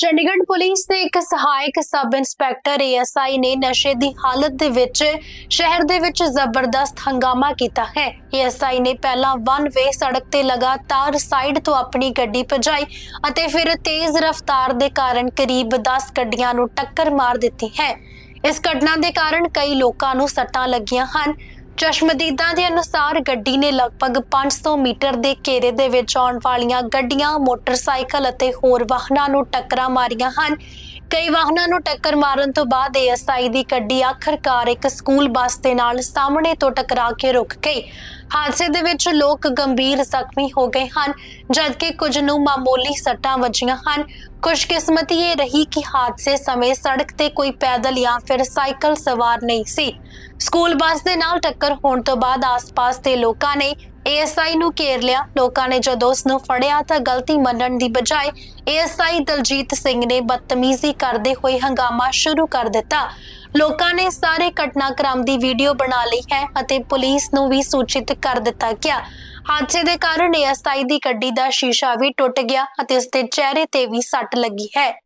Chandigarh police ਦੇ ਇੱਕ ਸਹਾਇਕ ਸਬ ਇੰਸਪੈਕਟਰ ਏਐਸਆਈ ਨੇ ਨਸ਼ੇ ਦੀ ਹਾਲਤ ਦੇ ਵਿੱਚ ਸ਼ਹਿਰ ਦੇ ਵਿੱਚ ਜ਼ਬਰਦਸਤ ਹੰਗਾਮਾ ਕੀਤਾ ਹੈ। ਏਐਸਆਈ ਨੇ ਪਹਿਲਾਂ ਵਨ ਵੇ ਸੜਕ ਤੇ ਲਗਾਤਾਰ ਸਾਈਡ ਤੋਂ ਆਪਣੀ ਗੱਡੀ ਭਜਾਈ ਅਤੇ ਫਿਰ ਤੇਜ਼ ਰਫ਼ਤਾਰ ਦੇ ਕਾਰਨ ਕਰੀਬ 10 ਗੱਡੀਆਂ ਨੂੰ ਟੱਕਰ ਮਾਰ ਦਿੱਤੀ ਹੈ। ਇਸ ਘਟਨਾ ਦੇ ਕਾਰਨ ਕਈ ਲੋਕਾਂ ਨੂੰ ਸੱਟਾਂ ਲੱਗੀਆਂ ਹਨ। ਚਸ਼ਮਦੀਦਾਂ ਦੇ ਅਨੁਸਾਰ ਗੱਡੀ ਨੇ ਲਗਭਗ 500 ਮੀਟਰ ਦੇ ਘੇਰੇ ਦੇ ਵਿੱਚ ਆਉਣ ਵਾਲੀਆਂ ਗੱਡੀਆਂ, ਮੋਟਰਸਾਈਕਲ ਅਤੇ ਹੋਰ ਵਾਹਨਾਂ ਨੂੰ ਟੱਕਰਾਂ ਮਾਰੀਆਂ ਹਨ। ਕਈ ਵਾਹਨਾਂ ਨੂੰ ਟੱਕਰ ਮਾਰਨ ਤੋਂ ਬਾਅਦ ਏਐਸਆਈ ਦੀ ਗੱਡੀ ਆਖਰਕਾਰ ਇੱਕ ਸਕੂਲ ਬੱਸ ਦੇ ਨਾਲ ਸਾਹਮਣੇ ਤੋਂ ਟਕਰਾ ਕੇ ਰੁਕ ਗਈ। ਹਾਦਸੇ ਦੇ ਵਿੱਚ ਲੋਕ ਗੰਭੀਰ ਜ਼ਖਮੀ ਹੋ ਗਏ ਹਨ, ਜਦਕਿ ਕੁਝ ਨੂੰ ਮਾਮੂਲੀ ਸੱਟਾਂ ਵੱਜੀਆਂ ਹਨ। ਖੁਸ਼ਕਿਸਮਤੀ ਇਹ ਰਹੀ ਕਿ ਹਾਦਸੇ ਸਮੇਂ ਸੜਕ ਤੇ ਕੋਈ ਪੈਦਲ ਜਾਂ ਫਿਰ ਸਾਈਕਲ ਸਵਾਰ ਨਹੀਂ ਸੀ। ਸਕੂਲ ਬੱਸ ਦੇ ਨਾਲ ਟੱਕਰ ਹੋਣ ਤੋਂ ਬਾਅਦ ਆਸ-ਪਾਸ ਦੇ ਲੋਕਾਂ ਨੇ ਏਐਸਆਈ ਨੂੰ ਘੇਰ ਲਿਆ। ਲੋਕਾਂ ਨੇ ਜਦੋਂ ਉਸ ਨੂੰ ਫੜਿਆ ਤਾਂ ਗਲਤੀ ਮੰਨਣ ਦੀ ਬਜਾਏ ਏਐਸਆਈ ਦਲਜੀਤ ਸਿੰਘ ਨੇ ਬਦਤਮੀਜ਼ੀ ਕਰਦੇ ਹੋਏ ਹੰਗਾਮਾ ਸ਼ੁਰੂ ਕਰ ਦਿੱਤਾ। ਲੋਕਾਂ ਨੇ ਸਾਰੇ ਘਟਨਾਕ੍ਰਮ ਦੀ ਵੀਡੀਓ ਬਣਾ ਲਈ ਹੈ ਅਤੇ ਪੁਲਿਸ ਨੂੰ ਵੀ ਸੂਚਿਤ ਕਰ ਦਿੱਤਾ ਗਿਆ। ਹਾਦਸੇ ਦੇ ਕਾਰਨ ਏਐਸਆਈ ਦੀ ਗੱਡੀ ਦਾ ਸ਼ੀਸ਼ਾ ਵੀ ਟੁੱਟ ਗਿਆ ਅਤੇ ਉਸ ਦੇ ਚਿਹਰੇ ਤੇ ਵੀ ਸੱਟ ਲੱਗੀ ਹੈ।